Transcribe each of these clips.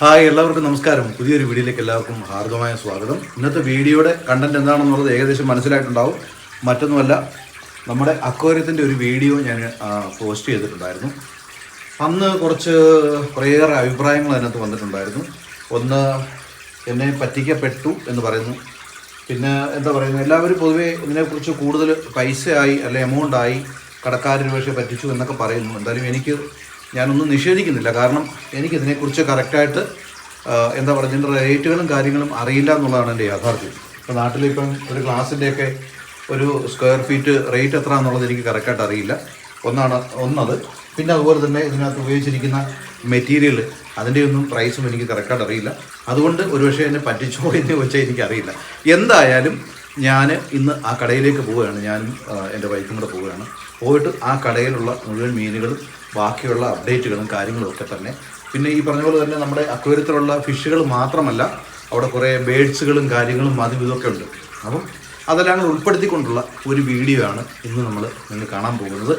Hi എല്ലാവർക്കും നമസ്കാരം. പുതിയൊരു വീഡിയോയിലേക്ക് എല്ലാവർക്കും ഹാർദമായ സ്വാഗതം. ഇന്നത്തെ വീഡിയോയുടെ കണ്ടന്റ് എന്താണെന്നുള്ളത് ഏകദേശം മനസ്സിലായിട്ടുണ്ടാവും. മറ്റൊന്നുമല്ല നമ്മുടെ അക്വാര്യത്തിന്റെ ഒരു വീഡിയോ ഞാൻ പോസ്റ്റ് ചെയ്തിട്ടുണ്ടായിരുന്നു. അന്ന് കുറച്ച് കുറേയേറെ അഭിപ്രായങ്ങൾ അതിനകത്ത് വന്നിട്ടുണ്ടായിരുന്നു. ഒന്ന് എന്നെ പറ്റിക്കപ്പെട്ടു എന്ന് പറയുന്നു. പിന്നെ എന്താ പറയുന്നത്? എല്ലാവരും പൊതുവേ ഇതിനെക്കുറിച്ച് കൂടുതൽ പൈസയായി അല്ലെ എമൗണ്ടായി കടക്കാരൻ പക്ഷേ പറ്റിച്ചു എന്നൊക്കെ പറയുന്നു. എന്തായാലും എനിക്ക് ഞാനൊന്നും നിഷേധിക്കുന്നില്ല. കാരണം എനിക്കിതിനെക്കുറിച്ച് കറക്റ്റായിട്ട് എന്താ പറയുക റേറ്റുകളും കാര്യങ്ങളും അറിയില്ല എന്നുള്ളതാണ് എന്റെ യാഥാർത്ഥ്യം. ഇപ്പോൾ നാട്ടിലിപ്പം ഒരു ക്ലാസ്സിന്റെയൊക്കെ ഒരു സ്ക്വയർ ഫീറ്റ് റേറ്റ് എത്ര എന്നുള്ളത് എനിക്ക് കറക്റ്റായിട്ട് അറിയില്ല. ഒന്നാണ് ഒന്നത്. പിന്നെ അതുപോലെ തന്നെ ഇതിനകത്ത് ഉപയോഗിച്ചിരിക്കുന്ന മെറ്റീരിയൽ അതിന്റെയൊന്നും പ്രൈസും എനിക്ക് കറക്റ്റായിട്ട് അറിയില്ല. അതുകൊണ്ട് ഒരുപക്ഷെ എന്നെ പറ്റിച്ചോ എന്ന് വെച്ചാൽ എനിക്കറിയില്ല. എന്തായാലും ഞാൻ ഇന്ന് ആ കടയിലേക്ക് പോവുകയാണ്. ഞാനും എന്റെ വൈഫും കൂടെ പോവുകയാണ്. പോയിട്ട് ആ കടയിലുള്ള മുഴുവൻ മീനുകളും ബാക്കിയുള്ള അപ്ഡേറ്റുകളും കാര്യങ്ങളും ഒക്കെ തന്നെ. പിന്നെ ഈ പറഞ്ഞ പോലെ തന്നെ നമ്മുടെ അക്വരത്തിലുള്ള ഫിഷുകൾ മാത്രമല്ല അവിടെ കുറേ ബേഡ്സുകളും കാര്യങ്ങളും അതും ഇതൊക്കെ ഉണ്ട്. അപ്പം അതെല്ലാം ഉൾപ്പെടുത്തിക്കൊണ്ടുള്ള ഒരു വീഡിയോ ആണ് ഇന്ന് നമ്മൾ നിങ്ങൾ കാണാൻ പോകുന്നത്.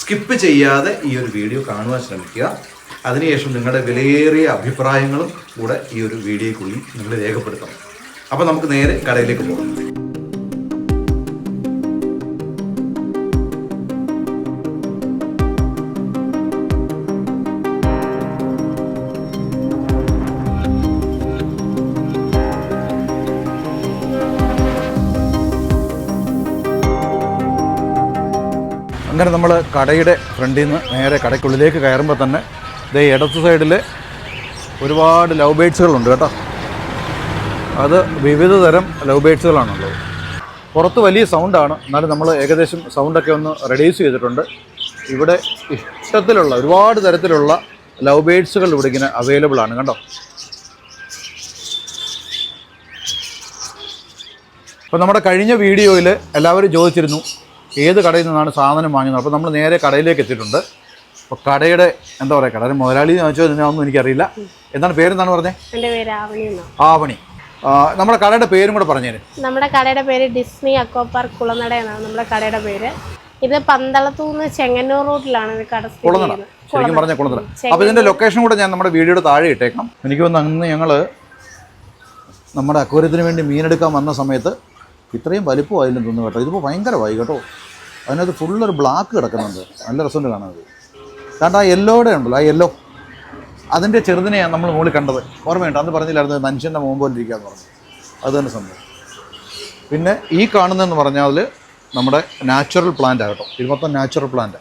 സ്കിപ്പ് ചെയ്യാതെ ഈ ഒരു വീഡിയോ കാണുവാൻ ശ്രമിക്കുക. അതിനുശേഷം നിങ്ങളുടെ വിലയേറിയ അഭിപ്രായങ്ങളും കൂടെ ഈ ഒരു വീഡിയോയ്ക്കുള്ളിൽ നിങ്ങൾ രേഖപ്പെടുത്തണം. അപ്പോൾ നമുക്ക് നേരെ കടയിലേക്ക് പോകാം. അങ്ങനെ നമ്മൾ കടയുടെ ഫ്രണ്ടിൽ നിന്ന് നേരെ കടയ്ക്കുള്ളിലേക്ക് കയറുമ്പോൾ തന്നെ ഇതേ ഇടത്ത് സൈഡിൽ ഒരുപാട് ലവ് ബേഡ്സുകളുണ്ട് കേട്ടോ. അത് വിവിധ തരം ലവ് ബേഡ്സുകളാണുള്ളത്. പുറത്ത് വലിയ സൗണ്ടാണ്. എന്നാലും നമ്മൾ ഏകദേശം സൗണ്ടൊക്കെ ഒന്ന് റെഡ്യൂസ് ചെയ്തിട്ടുണ്ട്. ഇവിടെ ഇഷ്ടത്തിലുള്ള ഒരുപാട് തരത്തിലുള്ള ലവ് ബേഡ്സുകൾ ഇവിടെ ഇങ്ങനെ അവൈലബിൾ ആണ് കണ്ടോ? അപ്പോൾ നമ്മുടെ കഴിഞ്ഞ വീഡിയോയിൽ എല്ലാവരും ചോദിച്ചിരുന്നു ഏത് കടയിൽ നിന്നാണ് സാധനം വാങ്ങുന്നത് അപ്പോൾ നമ്മൾ നേരെ കടയിലേക്ക് എത്തിയിട്ടുണ്ട്. അപ്പോൾ കടയുടെ എന്താ പറയുക കടയുടെ മുതലാളി എന്ന് വെച്ചാൽ ഇതിനൊന്നും എനിക്കറിയില്ല. എന്താണ് പേരെന്താണ് പറഞ്ഞത് എന്റെ പേര് ആവണി എന്നാണ് ആവണി. നമ്മുടെ കടയുടെ പേരും കൂടെ പറഞ്ഞേര്. നമ്മുടെ കടയുടെ പേര് ഡിസ്നി അക്കോ പാർക്ക് കുളനട എന്നാണ് നമ്മുടെ കടയുടെ പേര്. ഇത് പന്തളത്തുനിന്ന് ചെങ്ങന്നൂർ റോഡിലാണ് ഇത് കട കുളനട. ശരിക്കും പറഞ്ഞ കുളനട. അപ്പോൾ ഇതിന്റെ ലൊക്കേഷൻ കൂടെ ഞാൻ നമ്മുടെ വീഡിയോയുടെ താഴെ ഇട്ടേക്കാം. എനിക്ക് തോന്നുന്നു അന്ന് ഞങ്ങൾ നമ്മുടെ അക്വരത്തിന് വേണ്ടി മീനെടുക്കാൻ വന്ന സമയത്ത് ഇത്രയും വലിപ്പമായില്ലെന്ന് തോന്നുന്നു കേട്ടോ. ഇതിപ്പോൾ ഭയങ്കരമായി കേട്ടോ. അതിനകത്ത് ഫുള്ളൊരു ബ്ലാക്ക് കിടക്കുന്നുണ്ട്. നല്ല രസമുണ്ട് കാണുന്നത് കാരണം ആ യെല്ലോടെ ഉണ്ടല്ലോ ആ യെല്ലോ അതിന്റെ ചെറുതിനെയാണ് നമ്മൾ മുകളിൽ കണ്ടത്. ഓർമ്മയുണ്ട്? അന്ന് പറഞ്ഞില്ലായിരുന്നു മനുഷ്യന്റെ മുമ്പ് പോലെ ഇരിക്കാന്ന് പറഞ്ഞു. അത് തന്നെ സംഭവം. പിന്നെ ഈ കാണുന്നതെന്ന് പറഞ്ഞാൽ നമ്മുടെ നാച്ചുറൽ പ്ലാന്റ് ആകട്ടോ ഇത് മൊത്തം നാച്ചുറൽ പ്ലാന്റ്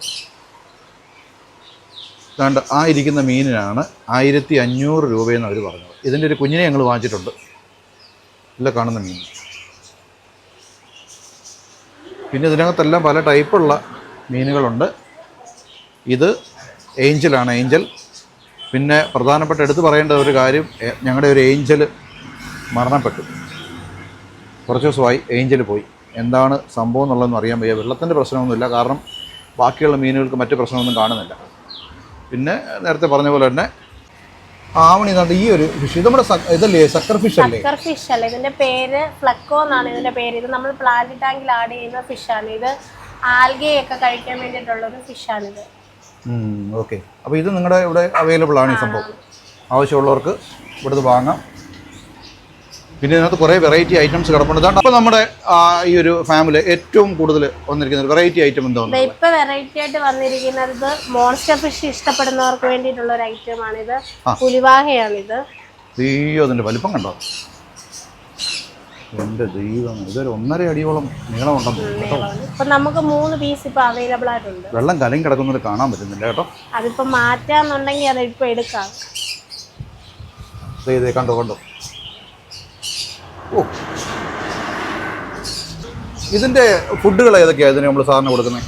കണ്ട് ആ ഇരിക്കുന്ന മീനിനാണ് ആയിരത്തി അഞ്ഞൂറ് രൂപയെന്ന് അവർ പറഞ്ഞത്. ഇതിന്റെ ഒരു കുഞ്ഞിനെ ഞങ്ങൾ വാങ്ങിച്ചിട്ടുണ്ട്. ഇല്ല കാണുന്ന മീൻ. പിന്നെ ഇതിനകത്തെല്ലാം പല ടൈപ്പുള്ള മീനുകളുണ്ട്. ഇത് ഏഞ്ചലാണ് ഏഞ്ചൽ. പിന്നെ പ്രധാനപ്പെട്ട എടുത്തു പറയേണ്ട ഒരു കാര്യം ഞങ്ങളുടെ ഒരു ഏഞ്ചൽ മരണപ്പെട്ടു. കുറച്ച് ദിവസമായി ഏഞ്ചൽ പോയി. എന്താണ് സംഭവം എന്നുള്ളതെന്ന് അറിയാൻ വയ്യ. വെള്ളത്തിന്റെ പ്രശ്നമൊന്നുമില്ല. കാരണം ബാക്കിയുള്ള മീനുകൾക്ക് മറ്റു പ്രശ്നമൊന്നും കാണുന്നില്ല. പിന്നെ നേരത്തെ പറഞ്ഞ പോലെ തന്നെ ആവണി എന്നാണ് ഈ ഒരു ഫിഷ് നമ്മുടെ ഇതല്ലേ സക്കർ ഫിഷ് അല്ലേ? സക്കർ ഫിഷ് അല്ലേ. ഇതിന്റെ പേര് ഫ്ലക്കോ എന്നാണ് ഇതിന്റെ പേര്. ഇത് നമ്മൾ പ്ലാന്റ് ടാങ്കിൽ ആഡ് ചെയ്യുന്ന ഫിഷാണ് ഇത് ആൽഗയൊക്കെ കഴിക്കാൻ വേണ്ടിയിട്ടുള്ള ഒരു ഫിഷാണിത് ഓക്കെ അപ്പോൾ ഇത് നിങ്ങളുടെ ഇവിടെ അവൈലബിൾ ആണ് ഈ സംഭവം. ആവശ്യമുള്ളവർക്ക് ഇവിടുന്ന് വാങ്ങാം. പിന്നെ ഇതിനകത്ത് കുറേ വെറൈറ്റി ഐറ്റംസ് കിടപ്പുണ്ട്. അപ്പോൾ നമ്മുടെ ഈ ഒരു ഫാമിലി ഏറ്റവും കൂടുതൽ വന്നിരിക്കുന്ന ഒരു വെറൈറ്റി ഐറ്റം എന്താണ് ഇപ്പൊ വെറൈറ്റി ആയിട്ട് വന്നിരിക്കുന്നത് മോൺസ്റ്റർ ഫിഷ് ഇഷ്ടപ്പെടുന്നവർക്ക് വേണ്ടിയിട്ടുള്ള ഒരു ഐറ്റം ആണിത്. പുലിവാഹയാണിത്. അയ്യോ അതിന്റെ വലിപ്പം കണ്ടോ? എന്റെ ദൈവം ഇതൊരു ഒന്നര അടിയോളം നീളമുണ്ടെന്ന് ഇപ്പൊ നമുക്ക് മൂന്ന് പീസ് ഇപ്പൊ അവൈലബിൾ ആയിട്ടുണ്ട്. വെള്ളം കലം കിടക്കുന്നത് കാണാൻ പറ്റുന്നില്ല കേട്ടോ. അതിപ്പോ മാറ്റാന്നുണ്ടെങ്കിൽ അത് ഇപ്പൊ എടുക്കാം. കണ്ടോ കണ്ടോ? ഓ. ഇതിന്റെ ഫുഡുകൾ ഏതൊക്കെയാണ് ഇതിന് നമ്മൾ സാധാരണ കൊടുക്കുന്നത്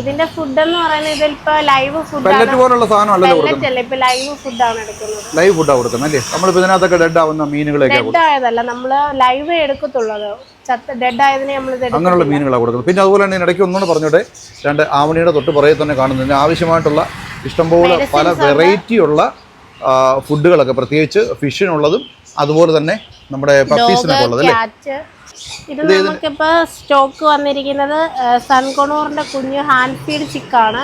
ഇതിന്റെ ഫുഡ് എന്ന് പറയുന്നത് ഇതിലിപ്പോ ലൈവ് ഫുഡ് പെല്ലറ്റ് പോലുള്ള സാധനം അല്ലല്ലോ കൊടുക്കുന്നത് ഇപ്പൊ ലൈവ് ഫുഡാണ് എടുക്കുന്നത്. ലൈവ് ഫുഡാണ് കൊടുക്കുന്നത് അല്ലേ? ഇപ്പോ ഇതിനകത്തൊക്കെ ഡെഡ് ആവുന്ന മീനുകളെയൊക്കെ ഡെഡ് ആയതല്ല നമ്മൾ ലൈവ് എടുക്കത്തുള്ളത് ചത്ത ഡെഡ് ആയതിനെ നമ്മൾ അങ്ങനെയുള്ള മീനുകളാണ് കൊടുക്കുന്നത് പിന്നെ അതുപോലെ തന്നെ ഇടയ്ക്ക് ഒന്നുകൂടെ പറഞ്ഞോട്ടെ രണ്ട് ആവണിയുടെ തൊട്ട് പുറകെ തന്നെ കാണുന്നതിന് ആവശ്യമായിട്ടുള്ള ഇഷ്ടംപോലെ പല വെറൈറ്റിയുള്ള ഫുഡുകളൊക്കെ പ്രത്യേകിച്ച് ഫിഷിനുള്ളതും അതുപോലെ തന്നെ നമ്മുടെ പപ്പീസിനൊക്കെ ഉള്ളത് അല്ലേ? ഇത് നമുക്കിപ്പോ സ്റ്റോക്ക് വന്നിരിക്കുന്നത് സൺകൊണൂറിന്റെ കുഞ്ഞ് ഹാൻഡ് ഫീഡ് ചിക്കാണ്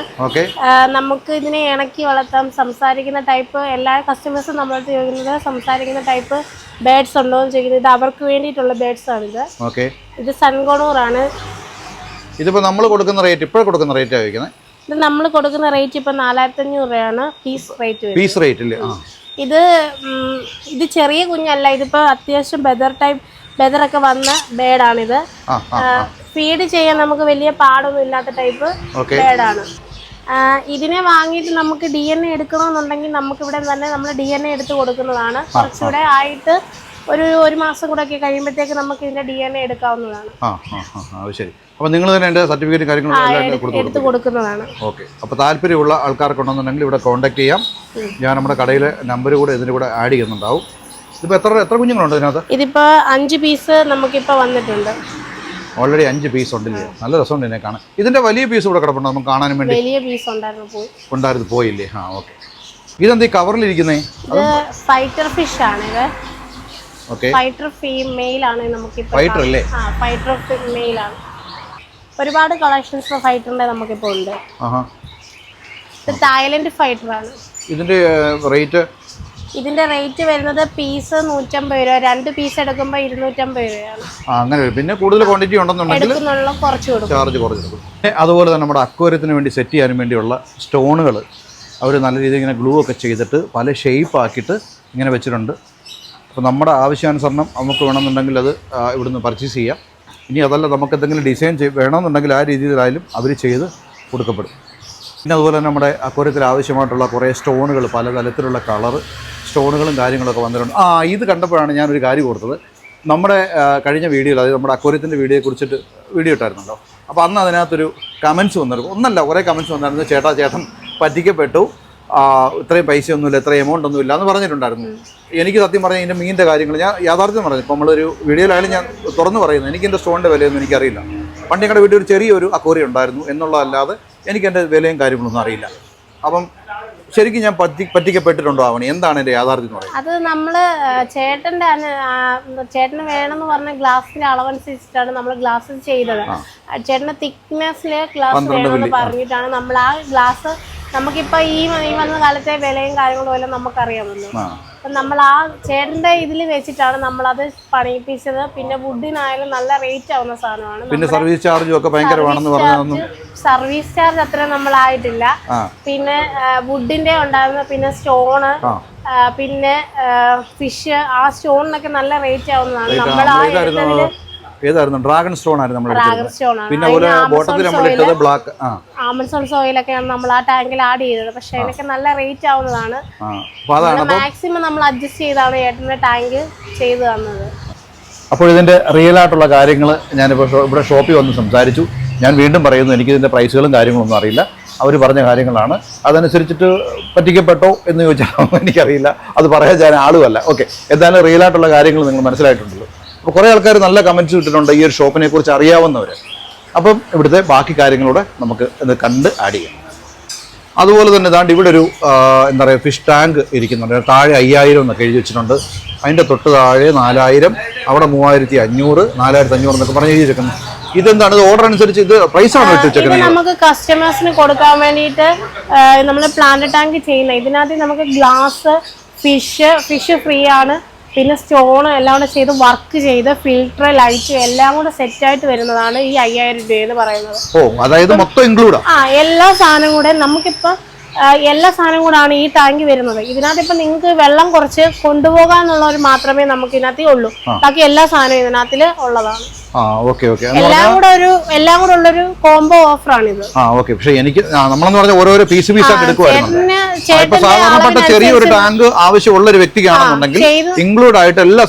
നമുക്ക് ഇതിനെ ഇണക്കി വളർത്താം. സംസാരിക്കുന്ന ടൈപ്പ് എല്ലാ കസ്റ്റമേഴ്സും നമ്മൾ ചോദിക്കുന്നത് സംസാരിക്കുന്ന ടൈപ്പ് ബേഡ്സ് ഉണ്ടോ എന്ന് ചോദിക്കുന്നത്. ഇത് അവർക്ക് വേണ്ടിയിട്ടുള്ള ബേഡ്സ് ആണിത് ഓക്കെ. ഇത് സൺകൊണൂറാണ്. ഇതിപ്പോ നമ്മൾ കൊടുക്കുന്ന റേറ്റ് ഇപ്പോൾ കൊടുക്കുന്ന റേറ്റ് ആയിരിക്കുന്നത് ഇത് നമ്മൾ കൊടുക്കുന്ന റേറ്റ് ഇപ്പൊ നാലായിരത്തി അഞ്ഞൂറ് രൂപയാണ് പീസ് റേറ്റ് പീസ് റേറ്റ് ഇത് ഇത് ചെറിയ കുഞ്ഞല്ല. ഇതിപ്പോ അത്യാവശ്യം ബെദർ ടൈപ്പ് ബെദറൊക്കെ വന്ന ബേഡാണിത്. ഫീഡ് ചെയ്യാൻ നമുക്ക് വലിയ പാടൊന്നും ഇല്ലാത്ത ടൈപ്പ് ബേഡാണ്. ഇതിനെ വാങ്ങിയിട്ട് നമുക്ക് ഡി എൻ എ എടുക്കണമെന്നുണ്ടെങ്കിൽ നമുക്ക് ഇവിടെ തന്നെ നമ്മൾ ഡി എൻ എ എടുത്ത് കൊടുക്കുന്നതാണ്. കുറച്ചുകൂടെ ആയിട്ട് ഒരു ഒരു മാസം കൂടെ ഒക്കെ കഴിയുമ്പോഴത്തേക്ക് നമുക്ക് ഇതിന്റെ ഡി എൻ എ എടുക്കാവുന്നതാണ്. ആ ആ ആ ശരി. അപ്പോൾ നിങ്ങൾ തന്നെ എന്റെ സർട്ടിഫിക്കറ്റ് കാര്യങ്ങളും എടുത്ത് കൊടുക്കുന്നതാണ്. ഓക്കെ. അപ്പോൾ താല്പര്യമുള്ള ആൾക്കാർക്കുണ്ടെന്നുണ്ടെങ്കിൽ ഇവിടെ കോൺടാക്ട് ചെയ്യാം. ഞാൻ നമ്മുടെ കടയിലെ നമ്പർ കൂടെ ഇതിന്റെ കൂടെ ആഡ് ചെയ്യുന്നുണ്ടാവും. ഇതിപ്പോൾ എത്ര എത്ര കുഞ്ഞുങ്ങളുണ്ട് ഇതിനകത്ത്? ഇതിപ്പോ അഞ്ച് പീസ് നമുക്കിപ്പോ വന്നിട്ടുണ്ട്. ഓൾറെഡി അഞ്ച് പീസ് ഉണ്ടല്ലേ? നല്ല രസമുണ്ട് ഇതിനെ കാണാൻ. ഇതിന്റെ വലിയ പീസ് ഇവിടെ കിടപ്പുണ്ട്? നമുക്ക് കാണാനും വേണ്ടി. വലിയ പീസ് ഉണ്ടായിരുന്നു പോയി. ഉണ്ടായിരുന്നു പോയില്ലേ? ആ ഓക്കെ. ഇതെന്താ കവറിലിരിക്കുന്നേ? ഇത് ഫൈറ്റർ ഫിഷ് ആണ് ഇത്. ഫൈറ്റർ ഫീമെയിൽ ആണ് നമുക്ക് ഫൈറ്റർ അല്ലേ? ഫൈറ്റർ ഫീമെയിൽ ആണ്. ഒരുപാട് കളക്ഷൻസ് ഫൈറ്ററിന്റെ നമുക്ക് ഇപ്പോ ഉണ്ട്. ഇത് തായ്ലൻഡ് ഫൈറ്റർ ആണ്. ഇതിന്റെ റേറ്റ് ഇതിന്റെ റേറ്റ് വരുന്നത് പീസ് നൂറ്റമ്പത് രൂപ രണ്ട് പീസ് എടുക്കുമ്പോൾ ഇരുന്നൂറ്റമ്പത് രൂപയാണ്. അങ്ങനെ പിന്നെ കൂടുതൽ ക്വാണ്ടിറ്റി ഉണ്ടെന്നുണ്ടെങ്കിൽ കുറച്ച് ചാർജ് കുറച്ചെടുക്കും അതുപോലെ തന്നെ നമ്മുടെ അക്വേറിയത്തിന് വേണ്ടി സെറ്റ് ചെയ്യാനും വേണ്ടിയുള്ള സ്റ്റോണുകൾ അവർ നല്ല രീതിയിൽ ഇങ്ങനെ ഗ്ലൂ ഒക്കെ ചെയ്തിട്ട് പല ഷേപ്പ് ആക്കിയിട്ട് ഇങ്ങനെ വെച്ചിട്ടുണ്ട്. അപ്പോൾ നമ്മുടെ ആവശ്യാനുസരണം നമുക്ക് വേണമെന്നുണ്ടെങ്കിൽ അത് ഇവിടുന്ന് പർച്ചേസ് ചെയ്യാം. ഇനി അതല്ല നമുക്ക് എന്തെങ്കിലും ഡിസൈൻ ചെയ് വേണമെന്നുണ്ടെങ്കിൽ ആ രീതിയിലായാലും അവർ ചെയ്ത് കൊടുക്കപ്പെടും. പിന്നെ അതുപോലെ തന്നെ നമ്മുടെ അക്കൂരത്തിൽ ആവശ്യമായിട്ടുള്ള കുറേ സ്റ്റോണുകൾ പല തരത്തിലുള്ള കളറ് സ്റ്റോണുകളും കാര്യങ്ങളൊക്കെ വന്നിട്ടുണ്ട്. ആ ഇത് കണ്ടപ്പോഴാണ് ഞാനൊരു കാര്യം കൊടുത്തത് നമ്മുടെ കഴിഞ്ഞ വീഡിയോയിൽ അതായത് നമ്മുടെ അക്കൂരത്തിന്റെ വീഡിയോയെ കുറിച്ചിട്ട് വീഡിയോ ഇട്ടായിരുന്നല്ലോ. അപ്പോൾ അന്ന് അതിനകത്തൊരു കമൻസ് വന്നിരുന്നു. ഒന്നല്ല കുറേ കമൻസ് വന്നായിരുന്നു ചേട്ടാ ചേട്ടൻ പറ്റിക്കപ്പെട്ടു. ഇത്രയും പൈസയൊന്നുമില്ല ഇത്രയും എമൗണ്ട് ഒന്നുമില്ല എന്ന് പറഞ്ഞിട്ടുണ്ടായിരുന്നു. എനിക്ക് സത്യം പറഞ്ഞാൽ ഇതിന്റെ മീനിന്റെ കാര്യങ്ങൾ ഞാൻ യാഥാർത്ഥ്യം പറഞ്ഞു. ഇപ്പോൾ നമ്മളൊരു വീഡിയോയിലായാലും ഞാൻ തുറന്നു പറയുന്നത് എനിക്ക് എന്റെ സ്റ്റോണിന്റെ വിലയൊന്നും എനിക്കറിയില്ല. പണ്ട് ഞങ്ങളുടെ വീട്ടിൽ ഒരു ചെറിയൊരു അക്വേറി ഉണ്ടായിരുന്നു. എന്നുള്ളതല്ലാതെ എനിക്ക് എന്റെ വിലയും കാര്യങ്ങളൊന്നും അറിയില്ല. അപ്പം ശരിക്കും ഞാൻ പറ്റി പറ്റിക്കപ്പെട്ടിട്ടുണ്ടോ ആവണി? എന്താണ് എന്റെ യാഥാർത്ഥ്യം എന്ന് പറയുന്നത്? അത് നമ്മൾ ചേട്ടന്റെ ചേട്ടന് വേണമെന്ന് പറഞ്ഞ ഗ്ലാസിന്റെ അളവനുസരിച്ചിട്ടാണ് നമ്മൾ ഗ്ലാസ് ചെയ്തത്. ചേട്ടന്റെ തിക്നെസ്സിൽ ഗ്ലാസ് വേണമെന്ന് പറഞ്ഞിട്ടാണ് നമ്മൾ ആ ഗ്ലാസ് നമുക്കിപ്പോ ഈ ഈ വന്ന കാലത്തെ വിലയും കാര്യങ്ങളും എല്ലാം നമുക്കറിയാമല്ലോ. അപ്പൊ നമ്മൾ ആ ചേട്ടന്റെ ഇതിൽ വെച്ചിട്ടാണ് നമ്മൾ അത് പണിയിപ്പിച്ചത്. പിന്നെ വുഡിനായാലും നല്ല റേറ്റ് ആവുന്ന സാധനമാണ്. പിന്നെ സർവീസ് ചാർജും ഒക്കെ ഭയങ്കരമാണെന്ന് സർവീസ് ചാർജ് അത്ര നമ്മളായിട്ടില്ല. പിന്നെ വുഡിന്റെ ഉണ്ടായിരുന്ന പിന്നെ സ്റ്റോണ് പിന്നെ ഫിഷ് ആ സ്റ്റോണിനൊക്കെ നല്ല റേറ്റ് ആവുന്നതാണ്. നമ്മൾ ആ. ഏതായിരുന്നു? ഡ്രാഗൺ സ്റ്റോൺ ആയിരുന്നു നമ്മൾ പിന്നെ അതുപോലെ ബോട്ടത്തിൽ നമ്മൾ ഇട്ടത് ബ്ലാക്ക് ആ. സോയിലൊക്കെയാണ് നമ്മൾ ആ ടാങ്കിൽ ആഡ് ചെയ്തത്. പക്ഷെ അതിനൊക്കെ നല്ല റേറ്റ് ആവുന്നതാണ്. മാക്സിമം നമ്മൾ അഡ്ജസ്റ്റ് ചെയ്താണ് ഏട്ടന്റെ ടാങ്ക് ചെയ്തു തന്നത്. അപ്പോൾ ഇതിന്റെ റിയൽ ആയിട്ടുള്ള കാര്യങ്ങൾ ഞാനിപ്പോൾ ഇവിടെ ഷോപ്പിൽ വന്ന് സംസാരിച്ചു. ഞാൻ വീണ്ടും പറയുന്നു എനിക്ക് ഇതിന്റെ പ്രൈസുകളും കാര്യങ്ങളൊന്നും അറിയില്ല. അവർ പറഞ്ഞ കാര്യങ്ങളാണ്. അതനുസരിച്ചിട്ട് പറ്റിക്കപ്പെട്ടോ എന്ന് ചോദിച്ചാൽ എനിക്കറിയില്ല. അത് പറയാൻ ഞാൻ ആളുമല്ല. ഓക്കെ എന്തായാലും റിയൽ ആയിട്ടുള്ള കാര്യങ്ങൾ നിങ്ങൾ മനസ്സിലായിട്ടുണ്ടല്ലോ. അപ്പോൾ കുറേ ആൾക്കാർ നല്ല കമന്റ്സ് ഇട്ടിട്ടുണ്ട് ഈ ഒരു ഷോപ്പിനെ കുറിച്ച് അറിയാവുന്നവർ അപ്പം ഇവിടുത്തെ ബാക്കി കാര്യങ്ങളൂടെ നമുക്ക് ഇത് കണ്ട് ആഡ് ചെയ്യാം. അതുപോലെ തന്നെ ദാണ്ട് ഇവിടെ ഒരു എന്താ പറയുക ഫിഷ് ടാങ്ക് ഇരിക്കുന്നുണ്ട്. താഴെ അയ്യായിരം എന്നൊക്കെ എഴുതി വെച്ചിട്ടുണ്ട്. അതിന്റെ തൊട്ട് താഴെ നാലായിരം അവിടെ മൂവായിരത്തി അഞ്ഞൂറ് നാലായിരത്തി അഞ്ഞൂറ് എന്നൊക്കെ പറഞ്ഞ് എഴുതി എഴുതിയിരിക്കുന്നു ഇതെന്താണ്? ഇത് ഓർഡർ അനുസരിച്ച് ഇത് പ്രൈസ് ആണ് ഇത് നമുക്ക് കസ്റ്റമേഴ്സിന് കൊടുക്കാൻ വേണ്ടിയിട്ട് നമ്മൾ പ്ലാന്റ് ടാങ്ക് ചെയ്യുന്നത്. ഇതിനകത്ത് നമുക്ക് ഗ്ലാസ് ഫിഷ് ഫിഷ് ഫ്രീ ആണ്. പിന്നെ സ്റ്റോൺ എല്ലാം കൂടെ ചെയ്ത് വർക്ക് ചെയ്ത് ഫിൽറ്റർ ലൈറ്റ് എല്ലാം കൂടെ സെറ്റ് ആയിട്ട് വരുന്നതാണ് ഈ അയ്യായിരം രൂപ എന്ന് പറയുന്നത്. ഓ അതായത് മൊത്തം ഇൻക്ലൂഡാ ആ? എല്ലാ സാധനം കൂടെ നമുക്കിപ്പോൾ എല്ലാ സാധനവും കൂടാണ് ഈ ടാങ്ക് വരുന്നത്. ഇതിനകത്ത് ഇപ്പൊ നിങ്ങൾക്ക് വെള്ളം കുറച്ച് കൊണ്ടുപോകാന്നുള്ളവർ മാത്രമേ നമുക്ക് ഇതിനകത്ത് ഉള്ളൂ. ബാക്കി എല്ലാ സാധനവും ഇതിനകത്തിൽ ഉള്ളതാണ്. എല്ലാം കൂടെ ഒരു എല്ലാം കൂടെ ഉള്ളൊരു കോംബോ ഓഫർ ആ ഇത് പക്ഷെ എനിക്ക് നമ്മളെന്ന് പറഞ്ഞ ഓരോരോ പീസ് സാധാരണപ്പെട്ട ചെറിയൊരു ടാങ്ക് ആവശ്യമുള്ള ഒരു വ്യക്തിക്കാണെന്നുണ്ടെങ്കിൽ ഇൻക്ലൂഡ് ആയിട്ട് എല്ലാ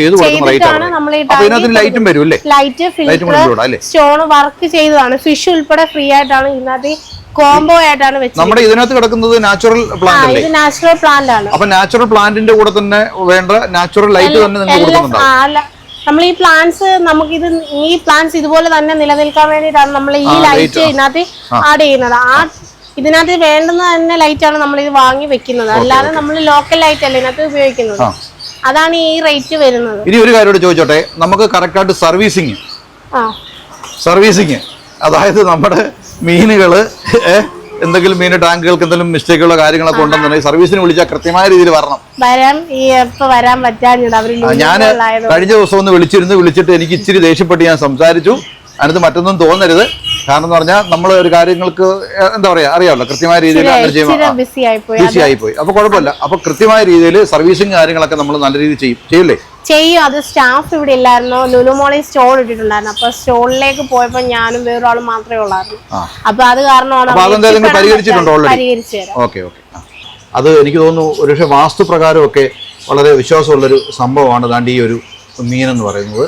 ചെയ്തു കൊടുക്കുന്ന റേറ്റ് ഈ അപ്പൊ ഇതിനകത്ത് ലൈറ്റും വരും ലൈറ്റ് സ്റ്റോൺ വർക്ക് ചെയ്തതാണ്. ഫിഷ് ഉൾപ്പെടെ ഫ്രീ ആയിട്ടാണ് ഇതിനകത്ത് കോംബോ ആയിട്ടാണ് വെച്ചത് നമ്മുടെ ഇതിനകത്ത് കിടക്കുന്നത് നാച്ചുറൽ പ്ലാന്റ് ഇത് നാച്ചുറൽ പ്ലാന്റ് ആണ്. അപ്പൊ നാച്ചുറൽ പ്ലാന്റിന്റെ കൂടെ തന്നെ വേണ്ട നാച്ചുറൽ ലൈറ്റ് തന്നെ നിങ്ങൾ അല്ല നമ്മൾ ഈ പ്ലാന്റ്സ് നമുക്ക് ഇത് ഈ പ്ലാന്റ്സ് ഇതുപോലെ തന്നെ നിലനിൽക്കാൻ വേണ്ടിയിട്ടാണ് നമ്മൾ ഈ ലൈറ്റ് ഇതിനകത്ത് ആഡ് ചെയ്യുന്നത്. ആ ഇതിനകത്ത് വേണ്ടുന്ന തന്നെ ലൈറ്റ് ആണ് നമ്മൾ ഇത് വാങ്ങി വെക്കുന്നത്. അല്ലാതെ നമ്മൾ ലോക്കൽ ലൈറ്റ് അല്ല ഇതിനകത്ത് ഉപയോഗിക്കുന്നത്. അതാണ് ഈ റേറ്റ് വരുന്നത്. ഇനി ഒരു കാര്യം ചോദിച്ചോട്ടെ? നമുക്ക് കറക്റ്റായിട്ട് സർവീസിങ് സർവീസിങ് അതായത് നമ്മുടെ മീനുകൾ എന്തെങ്കിലും മീൻ ടാങ്കുകൾക്ക് എന്തെങ്കിലും മിസ്റ്റേക്കുകളോ കാര്യങ്ങളൊക്കെ ഉണ്ടെന്നുണ്ടെങ്കിൽ സർവീസിന് വിളിച്ചാൽ കൃത്യമായ രീതിയിൽ വരണം. വരാൻ ഈ ഞാൻ കഴിഞ്ഞ ദിവസം ഒന്ന് വിളിച്ചിരുന്നു. വിളിച്ചിട്ട് എനിക്ക് ഇച്ചിരി ദേഷ്യപ്പെട്ട് ഞാൻ സംസാരിച്ചു. അതിനകത്ത് മറ്റൊന്നും തോന്നരുത്. കാരണം എന്ന് പറഞ്ഞാൽ നമ്മൾ ഒരു കാര്യങ്ങൾക്ക് എന്താ പറയാ അറിയാമല്ലോ കൃത്യമായ രീതിയിൽ ബിസി ആയിപ്പോയി. അപ്പൊ കുഴപ്പമില്ല. അപ്പൊ കൃത്യമായ രീതിയിൽ സർവീസും കാര്യങ്ങളൊക്കെ നമ്മൾ നല്ല രീതിയിൽ ചെയ്യും. ചെയ്യില്ലേ? ചെയ്യും. അത് സ്റ്റാഫ് ഇവിടെ ഇല്ലായിരുന്നു. ലുലുമോളിൽ സ്റ്റോൾ ഇട്ടിട്ടുണ്ടായിരുന്നു. അപ്പൊ സ്റ്റോളിലേക്ക് പോയപ്പോ ഞാനും വേറൊരാളും മാത്രമേ ഉള്ളായിരുന്നു. അപ്പൊ അത് കാരണമാണ്? പരിഹരിച്ചു തരാം. അത് എനിക്ക് തോന്നുന്നു ഒരുപക്ഷെ വാസ്തുപ്രകാരമൊക്കെ വളരെ വിശ്വാസമുള്ളൊരു സംഭവമാണ് ദാണ്ട് ഈ ഒരു മീൻ എന്ന് പറയുന്നത്.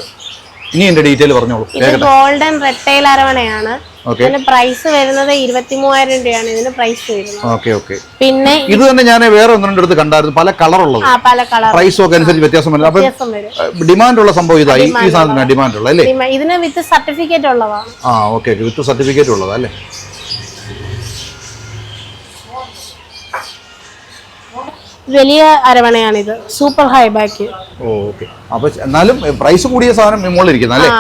ഇനി എന്റെ ഡീറ്റെയിൽ പറഞ്ഞോളൂ. ഗോൾഡൻ റെട്ടൈൽ അരവണയാണ്. പ്രൈസ് വരുന്നത് ഇരുപത്തി മൂവായിരം രൂപയാണ് പ്രൈസ് വരുന്നത്. ഓക്കെ ഓക്കെ പിന്നെ ഇത് തന്നെ ഞാൻ വേറെ ഒന്ന് രണ്ടടുത്ത് കണ്ടായിരുന്നു. പല കളറുള്ളത് ആ പല കളർ പ്രൈസും ഒക്കെ അനുസരിച്ച് വ്യത്യാസം വരും. അപ്പൊ ഡിമാൻഡ് ഉള്ള സംഭവം ഇതായി ഈ സാധനത്തിന് ഡിമാൻഡ് ഉള്ളത് അല്ലേ? ഇതിന് വിത്ത് സർട്ടിഫിക്കറ്റ് ഉള്ളതാണ്. ആ ഓക്കെ വിത്ത് സർട്ടിഫിക്കറ്റ് ഉള്ളതാ അല്ലേ? വലിയ അരവണയാണിത്. സൂപ്പർ ഹൈ ബാക്ക് ഓ ഓക്കെ. അപ്പൊ എന്നാലും പ്രൈസ് കൂടിയ സാധനം മുകളിൽ ഇരിക്കുന്ന അല്ലേ?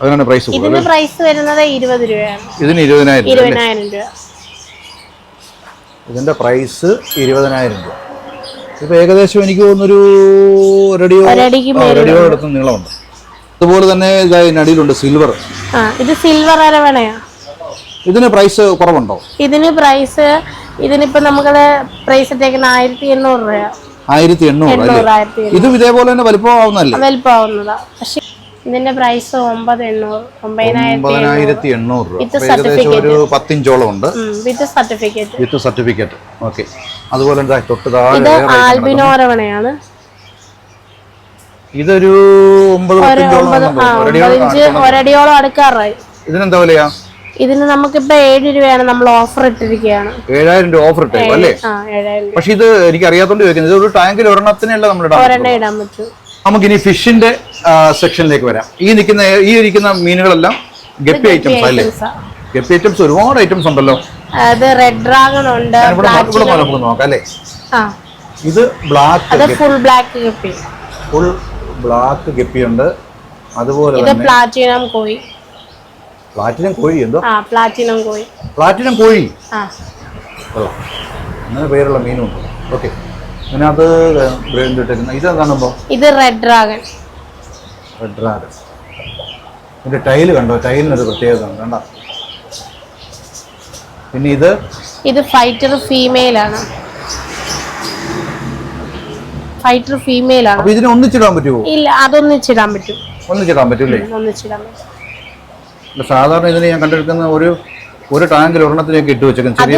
അതിനാണ് പ്രൈസ് ഇതിന്റെ പ്രൈസ് വരുന്നത് ഇരുപത് രൂപയാണ്. ഇതിന് ഇരുപതിനായിരം ഇരുപതിനായിരം രൂപ. ഇതിന്റെ പ്രൈസ് ഇരുപതിനായിരം രൂപ. ഇപ്പൊ ഏകദേശം എനിക്ക് തോന്നുന്നൊരു റെഡിയോ റെഡിയോ എടുത്ത നീളമുണ്ട്. അതുപോലെ തന്നെ ഇതാ ഇതിനടിയിലുണ്ട് സിൽവർ ഇത് സിൽവർ അരവണയാ. ഇതിന് പ്രൈസ് കുറവുണ്ടോ? ഇതിന് പ്രൈസ് ഇതിനിപ്പോ നമുക്ക് പ്രൈസ് ഇട്ടേക്കുന്ന ആയിരത്തി എണ്ണൂറ് രൂപ ആയിരത്തി എണ്ണൂറ് ഇതും ഇതേപോലെ തന്നെ വലിപ്പമാവുന്നല്ലേ വലിപ്പമാവുന്നതാ. പക്ഷെ ഇതിന്റെ പ്രൈസ് ഒമ്പത് എണ്ണൂറ് ഒമ്പതിനായിരത്തി എണ്ണൂറ്. രൂപ. ഒരു പത്തിഞ്ചോളം ഉണ്ട്. With certificate with certificate okay. അതുപോലെ തൊട്ട് താഴെ ഇത് ആൽബിനോ അരവണയാണ്. ഇതൊരു ഒമ്പത് ഒരടിയോളം അടുക്കാറായി. ഇതിനെന്താ വിലയാ? ഇതിന് നമുക്കിപ്പോ ഏഴ് രൂപയാണ് നമ്മൾ ഓഫർ ഇട്ടിരിക്കുകയാണ്. ഏഴായിരം രൂപ ഓഫർ ഇട്ടു അല്ലേ? പക്ഷെ ഇത് എനിക്ക് അറിയാത്തോണ്ട് ചോദിക്കുന്നത് ഇത് ഒരു ടാങ്കിൽ ഒരെണ്ണത്തിനല്ല നമ്മൾ ഇടാൻ ഒരെണ്ണം ഇടാൻ പറ്റും. നമുക്കിനി ഫിഷിന്റെ സെക്ഷനിലേക്ക് വരാം. ഈ നിൽക്കുന്ന ഈ ഇരിക്കുന്ന മീനുകളെല്ലാം ഗപ്പി ഐറ്റംസ് അല്ലേ? ഗപ്പി ഐറ്റംസ് ഒരുപാട് ഐറ്റംസ് ഉണ്ടല്ലോ. അത് റെഡ് ഡ്രാഗൺ ഉണ്ട് നോക്കാം അല്ലേ? ആ. ഇത് ബ്ലാക്ക് അത് full black guppy. Full black guppy ഉണ്ട്. അതുപോലെ തന്നെ ഇത് പ്ലാറ്റിനം കോയി പ്ലാറ്റിനം കോഴി എന്തോ? പ്ലാറ്റിനം കോഴി. പ്ലാറ്റിനം കോഴി? അങ്ങനെ പേരുള്ള മീനും ഉണ്ട് ഓക്കെ അതിനകത്ത് ഇട്ടേക്കുന്ന ഇതെന്താണ് ഇപ്പോൾ ഇത് റെഡ് ഡ്രാഗൺ. Red dragon. ഇതിന്റെ ടൈൽ കണ്ടോ? ടൈലിനൊരു പ്രത്യേകത ഉണ്ട് കണ്ടോ? പിന്നെ ഇത്? ഇത് ഫൈറ്റർ ഫീമെയിൽ ആണ് ഫൈറ്റർ ഫീമെയിൽ ആണ് അപ്പോൾ ഇതിനെ ഒന്നിച്ചിടാൻ പറ്റുമോ ഇല്ല അതൊന്നിച്ചിടാൻ പറ്റും. ഒന്നിച്ചിടാൻ പറ്റില്ലേ? ഒന്നിച്ചിടാൻ പറ്റും. സാധാരണ ഇതിന് ഞാൻ കണ്ടെടുക്കുന്ന ഒരു ഒരു ടാങ്കിൽ ഒരെണ്ണത്തിലേക്ക് ഇട്ട് വെച്ചേക്കും ചെറിയ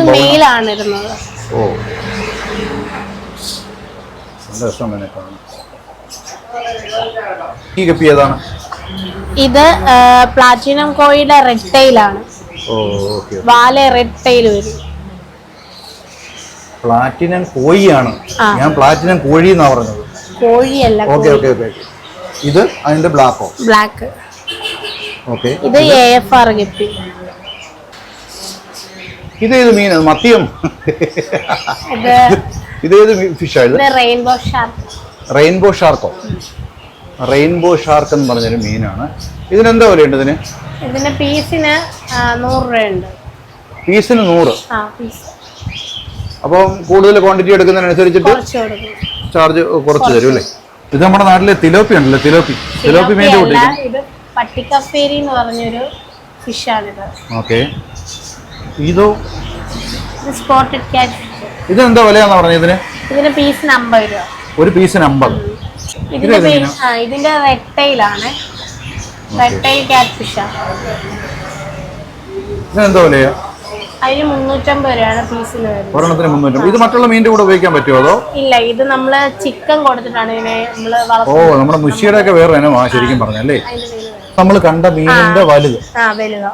ഓ. നല്ല രസം തന്നെ കാണാൻ ഈ കപ്പി ഏതാണ്? ഇത് പ്ലാറ്റിനം കോയിയുടെ റെഡ് ടൈൽ ആണ്. ഓ ഓക്കെ വാല റെഡ് ടൈൽ വരും. പ്ലാറ്റിനം കോഴിയാണ്. ആ. ഞാൻ പ്ലാറ്റിനം കോഴി എന്നാ പറഞ്ഞത്. കോഴിയല്ല ഓക്കെ ഓക്കെ ഓക്കെ. ഇത് അതിന്റെ ബ്ലാക്കോ ബ്ലാക്ക് ഇത് എ എഫ് ആർ ഗപ്പി ഇതേത് മീൻ? മത്തിയം? ഇത് ഏത് ഫിഷാ ഇത്? ഇത് റെയിൻബോ ഷാർക്ക് റെയിൻബോ ഷാർക്കോ റെയിൻബോ ഷാർക്ക് എന്ന് പറഞ്ഞൊരു മീനാണ്. ഇതിനെന്താ വിലയുണ്ട് ഇതിന്? ഇതിന് പീസിന് നൂറ് രൂപയുണ്ട്. പീസിന് നൂറ്? ആ പീസ്. അപ്പം കൂടുതൽ ക്വാണ്ടിറ്റി എടുക്കുന്നതിനനുസരിച്ചിട്ട് ചാർജ് കുറച്ച് തരും അല്ലേ? ഇത് നമ്മുടെ നാട്ടിലെ തിലോപ്പി ഉണ്ടല്ലോ തിലോപ്പി. തിലോപ്പി മീൻ കൂട്ടി ഇത് പട്ടിക്കപ്പേരി എന്ന് പറഞ്ഞൊരു ഫിഷാണിത്. ഓക്കെ. ഇതോ? ഇത് സ്പോട്ടഡ് ക്യാറ്റ് ഇത് എന്താ വിലയാന്ന് പറഞ്ഞു ഇതിന്? ഇതിന് പീസിന് അമ്പത് രൂപ ഒരു പീസിന് അമ്പത് ഇതിന്റെ പേ- ആ, ഇതിന്റെ റെഡ് ടൈലാണ് റെഡ് ടൈൽ ക്യാറ്റ് ഫിഷാണ് ഇതിനെന്താ വിലയാ? അതിന് മുന്നൂറ്റമ്പത് രൂപയാണ് പീസിന് വരുന്നത്. ഒരെണ്ണത്തിന് മുന്നൂറ്റമ്പത്. ഇത് മറ്റുള്ള മീനിന്റെ കൂടെ ഉപയോഗിക്കാൻ പറ്റുമോ അതോ? ഇല്ല ഇത് നമ്മൾ ചിക്കൻ കൊടുത്തിട്ടാണ് ഇതിനെ നമ്മൾ ഓ നമ്മുടെ മുഷിയുടെ ഒക്കെ വേറെ ഇനമാ ശരിക്കും പറഞ്ഞല്ലേ പേര്. നമ്മൾ കണ്ട മീനിന്റെ വലുത്. ആ വലുതോ?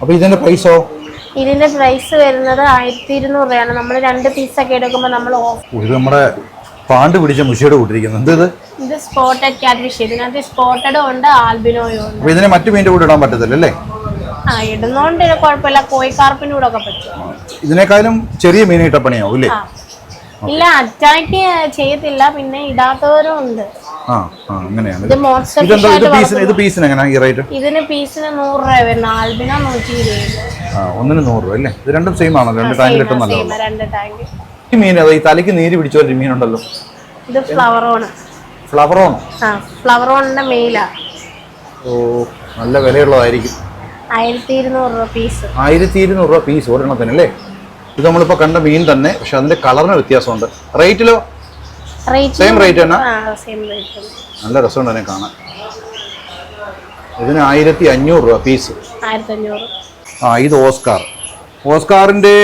അപ്പൊ ഇതിന്റെ പൈസോ ഇതിന്റെ പ്രൈസ് വരുന്നത് ആയിരത്തി ഇരുന്നൂറ് രൂപയാണ്. നമ്മൾ രണ്ട് പീസൊക്കെ എടുക്കുമ്പോൾ നമ്മൾ ഓഫ് ഇത് നമ്മുടെ പാണ്ട് പിടിച്ച മുഷിയുടെ കൂട്ടിരിക്കുന്നത് എന്ത് ഇത്? ഇത് സ്പോട്ടഡ് ക്യാറ്റ് ഫിഷ് ഇതിനകത്ത് സ്പോട്ടഡും ഉണ്ട് ആൽബിനോയും ഉണ്ട്. അപ്പൊ ഇതിനെ മറ്റു മീനിന്റെ കൂടെ ഇടാൻ പറ്റത്തില്ല അല്ലേ? ആ ഇടുന്നോണ്ട് കുഴപ്പമില്ല കോഴിക്കാർപ്പിന്റെ കൂടെ ഒക്കെ പറ്റും ഇതിനേക്കാളും ചെറിയ മീൻ ഇട്ടപ്പണിയാവും അല്ലേ? ആ. ഇല്ല അറ്റാക്ക് ചെയ്യത്തില്ല പിന്നെ ഇടാത്തവരും ഉണ്ട്. ആ ആ അങ്ങനെയാണ്. ഇത് ഇതെന്താ ഇത് പീസിന് ഇത് പീസിന് എങ്ങനെയാണ് ഈ റേറ്റ് ഇതിന് പീസിന് നൂറ് രൂപ വരുന്ന ആൽബിന നൂറ്റി ഇരുപത് ആ ഒന്നിന് നൂറ് രൂപ അല്ലേ? ഇത് രണ്ടും സെയിം ആണോ? രണ്ട് ടാങ്കിൽ ഇട്ടും നല്ല രണ്ട് ടാങ്ക് ഈ മീൻ അതാ ഈ തലയ്ക്ക് നീര് പിടിച്ച ഒരു മീനുണ്ടല്ലോ ഇത് ഫ്ലവറോണോ. ആ ഫ്ലവറോണിന്റെ മെയിലാ ഓ നല്ല വിലയുള്ളതായിരിക്കും. ആയിരത്തി ഇരുന്നൂറ് രൂപ പീസ് ആയിരത്തി ഇരുന്നൂറ് രൂപ പീസ് ഒരെണ്ണത്തിന് അല്ലേ ഇത് നമ്മളിപ്പോൾ കണ്ട മീൻ തന്നെ പക്ഷെ അതിന്റെ കളറിന് വ്യത്യാസമുണ്ട്. റേറ്റിലോ റേറ്റ് സെയിം റേറ്റ് തന്നെ? നല്ല രസമുണ്ട് തന്നെ കാണാൻ. ഇതിന് ആയിരത്തി അഞ്ഞൂറ് രൂപ പീസ് ആ ഇത് ഓസ്കാർ. ഓസ്കാറിന്റെ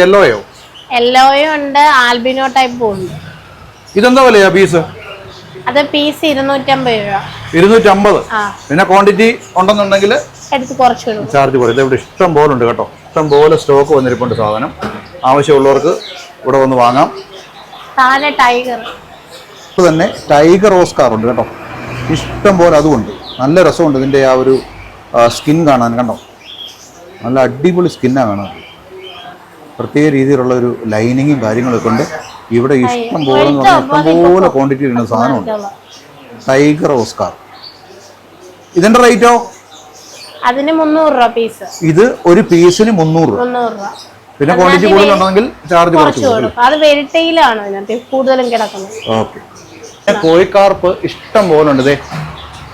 യെല്ലോയോ യെല്ലോയോ ഉണ്ട് ആൽബിനോ ടൈപ്പും ഉണ്ട്. ഇതെന്താ വിലയാ പീസ് അത് പീസ് ഇരുന്നൂറ്റമ്പത് രൂപ. ഇരുന്നൂറ്റി അമ്പത് ആ. പിന്നെ ക്വാണ്ടിറ്റി ഉണ്ടെന്നുണ്ടെങ്കിൽ എടുത്ത് കുറച്ച് ചാർജ് കുറയും ഇവിടെ ഇഷ്ടം പോലെ ഉണ്ട് കേട്ടോ. ഇഷ്ടം പോലെ സ്റ്റോക്ക് വന്നിരിപ്പുണ്ട് സാധനം. ആവശ്യമുള്ളവർക്ക് ഇവിടെ വന്ന് വാങ്ങാം. താഴെ ടൈഗർ ഇപ്പൊ തന്നെ ടൈഗർ ഓസ്കാർ ഉണ്ട് കേട്ടോ. ഇഷ്ടം പോലെ അതുമുണ്ട് നല്ല രസമുണ്ട് ഇതിന്റെ ആ ഒരു സ്കിൻ കാണാൻ കണ്ടോ? നല്ല അടിപൊളി സ്കിന്നാണ് കാണാൻ. പ്രത്യേക രീതിയിലുള്ള ഒരു ലൈനിങ്ങും കാര്യങ്ങളൊക്കെ ഉണ്ട്. ഇവിടെ ഇഷ്ടം പോലെ ഇഷ്ടം പോലെ ക്വാണ്ടിറ്റി ഉള്ള സാധനമുണ്ട്. ടൈഗർ ഓസ്കാർ ഇതിന്റെ റേറ്റോ അതിന് മുന്നൂറ് രൂപ പീസ് ഇത് ഒരു പീസിന് മുന്നൂറ് രൂപ. പിന്നെ ക്വാണ്ടിറ്റി കൂടുതലുണ്ടെങ്കിൽ ചാർജ് കുറച്ച് അത് വെരിട്ടയിലാണ് കൂടുതലും കിടക്കുന്നത്. ഓക്കെ കോഴിക്കാർപ്പ് ഇഷ്ടം പോലെ ഉണ്ട്. ഇതേ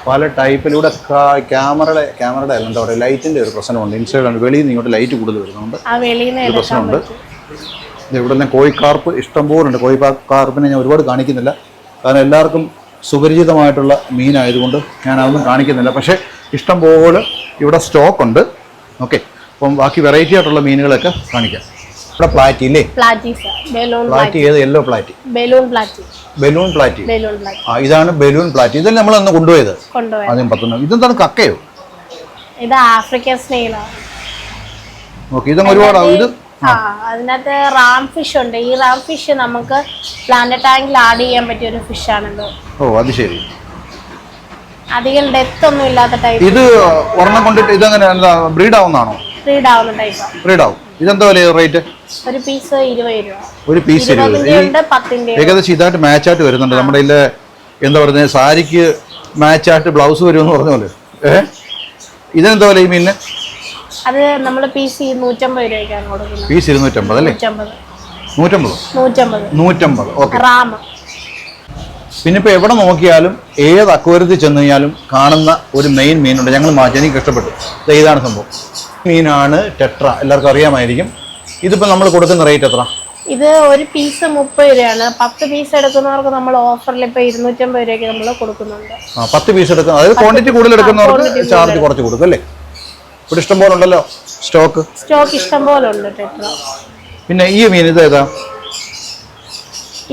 പല ടൈപ്പിലൂടെ ക്യാമറയുടെ ക്യാമറയുടെ എന്താ പറയുക ലൈറ്റിന്റെ ഒരു പ്രശ്നമുണ്ട്. ഇൻസൈഡ് ആണ് വെളിയിൽ നിന്ന് ഇങ്ങോട്ട് ലൈറ്റ് കൂടുതൽ വരുന്നുണ്ട്. പ്രശ്നമുണ്ട്. പറ്റും ഇത് ഇവിടെ തന്നെ കോഴിക്കാർപ്പ് ഇഷ്ടം പോലെ ഉണ്ട് കോഴിക്കാർപ്പിനെ ഞാൻ ഒരുപാട് കാണിക്കുന്നില്ല. കാരണം എല്ലാവർക്കും സുപരിചിതമായിട്ടുള്ള മീനായതുകൊണ്ട് ഞാൻ അതൊന്നും കാണിക്കുന്നില്ല. പക്ഷേ ഇഷ്ടംപോലെ ഇവിടെ സ്റ്റോക്ക് ഉണ്ട് ഓക്കെ. അപ്പം ബാക്കി വെറൈറ്റി ആയിട്ടുള്ള മീനുകളൊക്കെ കാണിക്കാം. ഇവിടെ പ്ലാറ്റി ഇല്ലേ? ബലൂൺ പ്ലാറ്റി ഏത്? Yellow platy. Balloon platy. Balloon platy. ആ ഇതാണ് ബലൂൺ പ്ലാറ്റി. ഇതല്ലേ നമ്മൾ അന്ന് കൊണ്ടുപോയത്? കൊണ്ടുപോയത്. ആദ്യം പത്തൊന്ന് ഇതെന്താണ് കക്കയോ? ഇത് ആഫ്രിക്കൻ സ്നേഹ ഓക്കെ ഇതും ഒരുപാടാവും. ഇത് ആ അതിനകത്ത് റാം ഫിഷ് ഉണ്ട്. ഈ റാം ഫിഷ് നമുക്ക് പ്ലാന്റ് ടാങ്കിൽ ആഡ് ചെയ്യാൻ പറ്റിയ ഒരു ഫിഷാണിത് ഓ അത് ശരി. അധികം ഡെത്ത് ഒന്നും ഇല്ലാത്ത ടൈപ്പ് ഇത് ഒരെണ്ണം കൊണ്ടിട്ട് ഇതങ്ങനെ എന്താ ബ്രീഡ് ആവുന്നതാണോ? ബ്രീഡ് ആവുന്ന ടൈപ്പ് ബ്രീഡ് ആവും. ഇതെന്താ വില റേറ്റ് ഒരു പീസ് ഇരുപത് രൂപ. ഒരു പീസ് ഇരുപത്. ഏകദേശം ഇതായിട്ട് മാച്ചായിട്ട് വരുന്നുണ്ട്. നമ്മുടെ ഇതിലെ എന്താ പറയുന്നത് സാരിക്ക് മാച്ചായിട്ട് ബ്ലൗസ് വരുമെന്ന് പറഞ്ഞ പോലെ. ഏഹ് ഇതെന്താ വില ഈ മീനിന്? അത് നമ്മൾ പീസ് നൂറ്റമ്പത് രൂപയ്ക്കാണ് കൊടുക്കുന്നത്. പീസ് ഇരുന്നൂറ്റമ്പത് അല്ലേ? നൂറ്റമ്പത്. നൂറ്റമ്പത്? നൂറ്റമ്പത്. നൂറ്റമ്പത് ഓക്കെ. പിന്നെ ഇപ്പോൾ എവിടെ നോക്കിയാലും ഏത് അക്വരത്തിൽ ചെന്ന് കഴിഞ്ഞാലും കാണുന്ന ഒരു മെയിൻ മീനുണ്ട്. ഞങ്ങൾ മാറ്റി എനിക്ക് ഇഷ്ടപ്പെട്ടു. ഇതാണ് സംഭവം. മീനാണ് ടെട്ര. എല്ലാവർക്കും അറിയാമായിരിക്കും. ഇതിപ്പോൾ നമ്മൾ കൊടുക്കുന്ന റേറ്റ് എത്ര? ഇത് ഒരു പീസ് മുപ്പത് രൂപയാണ്. പത്ത് പീസ് എടുക്കുന്നവർക്ക് നമ്മൾ ഓഫറിൽ ഇപ്പൊ ഇരുന്നൂറ്റമ്പത് രൂപയ്ക്ക് നമ്മൾ കൊടുക്കുന്നുണ്ട്. ആ പത്ത് പീസ് എടുക്കുന്ന അതായത് ക്വാണ്ടിറ്റി കൂടുതൽ എടുക്കുന്നവർക്ക് ചാർജ് കുറച്ച് കൊടുക്കും അല്ലേ? ഇവിടെ ഇഷ്ടം പോലെ ഉണ്ടല്ലോ? സ്റ്റോക്ക് സ്റ്റോക്ക് ഇഷ്ടം പോലെ ഉണ്ട് ടെട്ര. പിന്നെ ഈ മീൻ ഇത് ഏതാ?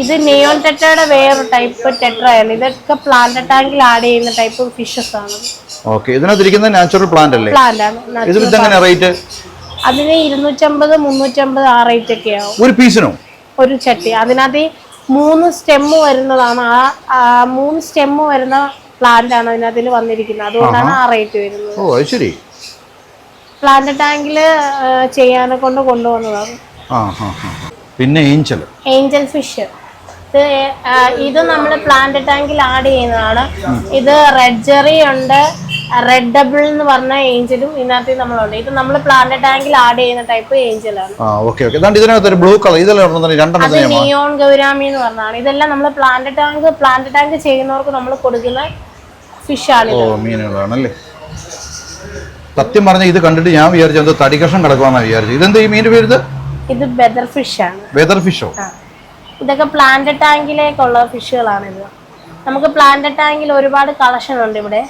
ഇത് നിയോൺ ടെട്രയുടെ വേറെ ടൈപ്പ് ടെട്രയാണ്. ഇതൊക്കെ പ്ലാന്റ് ടാങ്കിൽ ആഡ് ചെയ്യുന്ന ടൈപ്പ് ഫിഷസ് ആണ്. ഓക്കെ ഇതിനകത്ത് ഇരിക്കുന്നത് നാച്ചുറൽ പ്ലാന്റ് അല്ലേ? പ്ലാന്റ് ആണ്. ഇത് ഇതെങ്ങനെ റേറ്റ് അതിന് ഇരുന്നൂറ്റമ്പത് മുന്നൂറ്റമ്പത് ആ റേറ്റ് ഒക്കെ ആവും. ഒരു പീസിനോ ഒരു ചട്ടി. അതിനകത്ത് മൂന്ന് സ്റ്റെമ്മ് വരുന്നതാണ്. ആ മൂന്ന് സ്റ്റെമ്മ് വരുന്ന പ്ലാന്റ് ആണ് അതിനകത്തിൽ വന്നിരിക്കുന്നത്. അതുകൊണ്ടാണ് ആ റേറ്റ് വരുന്നത്. ഓ ശരി. പ്ലാന്റ് ടാങ്കിൽ ചെയ്യാനെ കൊണ്ട് കൊണ്ടുവന്നതാണ്. പിന്നെ ഏഞ്ചൽ ഏഞ്ചൽ ഫിഷ്. ഇത് ഇത് നമ്മൾ പ്ലാന്റ് ടാങ്കിൽ ആഡ് ചെയ്യുന്നതാണ്. ഇത് റെഡ് ജെറി ഉണ്ട്. റെഡ് ഡബിൾ എന്ന് പറഞ്ഞ ഏഞ്ചലും ഇതിനകത്ത് നമ്മളുണ്ട്. ഇത് നമ്മൾ പ്ലാന്റ് ടാങ്കിൽ ആഡ് ചെയ്യുന്ന ടൈപ്പ് ഏഞ്ചലാണ്. ഇതിനകത്ത് ബ്ലൂ കളർ ഇതെല്ലാം നിയോൺ ഗൗരാമി എന്ന് പറഞ്ഞാണ് ഇതെല്ലാം നമ്മൾ പ്ലാന്റ് ടാങ്ക് പ്ലാന്റ് ടാങ്ക് ചെയ്യുന്നവർക്ക് നമ്മൾ കൊടുക്കുന്ന ഫിഷ് ആണ് മീനുകളാണല്ലേ? സത്യം പറഞ്ഞ ഇത് കണ്ടിട്ട് ഞാൻ വിചാരിച്ചു എന്തോ തടികഷ്ണം കിടക്കുവാന്നാ വിചാരിച്ചു ഇതെന്താ ഈ മീന്റെ പേര് ഇത്? ബെദർ ഫിഷാണ് ബെദർ ഫിഷോ? ഇതൊക്കെ പ്ലാന്റ് ടാങ്കിലേക്കുള്ള ഫിഷുകളാണ് ഇത്. നമുക്ക് പ്ലാന്റ് ടാങ്കിൽ ഒരുപാട് കളക്ഷൻ ഉണ്ട് ഇവിടെ.